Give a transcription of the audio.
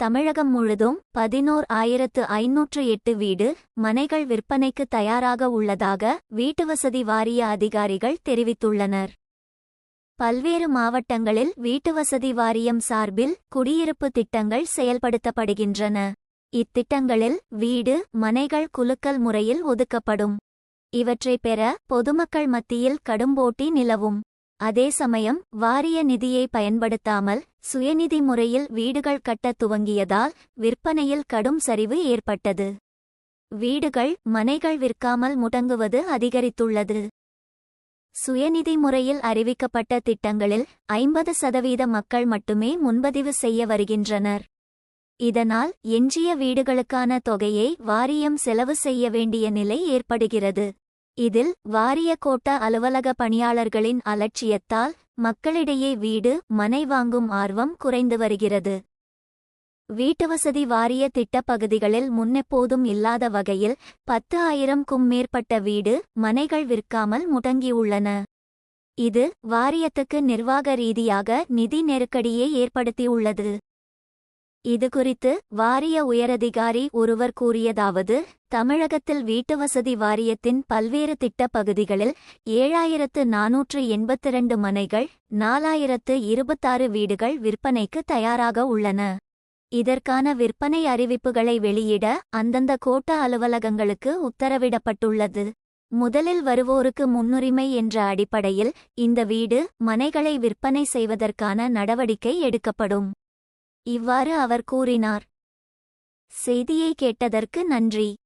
தமிழகம் முழுதும் பதினோர் ஆயிரத்து ஐநூற்று எட்டு வீடு மனைகள் விற்பனைக்கு தயாராக உள்ளதாக வீட்டுவசதி வாரிய அதிகாரிகள் தெரிவித்துள்ளனர். பல்வேறு மாவட்டங்களில் வீட்டுவசதி வாரியம் சார்பில் குடியிருப்பு திட்டங்கள் செயல்படுத்தப்படுகின்றன. இத்திட்டங்களில் வீடு மனைகள் குலுக்கல் முறையில் ஒதுக்கப்படும். இவற்றை பெற பொதுமக்கள் மத்தியில் கடும்போட்டி நிலவும். அதே சமயம் வாரிய நிதியை பயன்படுத்தாமல் சுயநிதி முறையில் வீடுகள் கட்டத் துவங்கியதால் விற்பனையில் கடும் சரிவு ஏற்பட்டது. வீடுகள் மனைகள் விற்காமல் முடங்குவது அதிகரித்துள்ளது. சுயநிதி முறையில் அறிவிக்கப்பட்ட திட்டங்களில் ஐம்பது சதவீத மக்கள் மட்டுமே முன்பதிவு செய்ய வருகின்றனர். இதனால் எஞ்சிய வீடுகளுக்கான தொகையை வாரியம் செலவு செய்ய வேண்டிய நிலை ஏற்படுகிறது. இதில் வாரிய கோட்ட அலுவலக பணியாளர்களின் அலட்சியத்தால் மக்களிடையே வீடு மனை வாங்கும் ஆர்வம் குறைந்து வருகிறது. வீட்டுவசதி வாரிய திட்டப் பகுதிகளில் முன்னெப்போதும் இல்லாத வகையில் பத்து ஆயிரம்க்கும் மேற்பட்ட வீடு மனைகள் விற்காமல் முடங்கியுள்ளன. இது வாரியத்துக்கு நிர்வாக ரீதியாக நிதி நெருக்கடியை ஏற்படுத்தியுள்ளது. இதுகுறித்து வாரிய உயரதிகாரி ஒருவர் கூறியதாவது தமிழகத்தில் வீட்டுவசதி வாரியத்தின் பல்வேறு திட்டப் பகுதிகளில் ஏழாயிரத்து நாநூற்று எண்பத்திரண்டு மனைகள் நாலாயிரத்து இருபத்தாறு வீடுகள் விற்பனைக்கு தயாராக உள்ளன. இதற்கான விற்பனை அறிவிப்புகளை வெளியிட அந்தந்த கோட்ட அலுவலகங்களுக்கு உத்தரவிடப்பட்டுள்ளது. முதலில் வருவோருக்கு முன்னுரிமை என்ற அடிப்படையில் இந்த வீடு மனைகளை விற்பனை செய்வதற்கான நடவடிக்கை எடுக்கப்படும். இவ்வாறு அவர் கூறினார். செய்தியை கேட்டதற்கு நன்றி.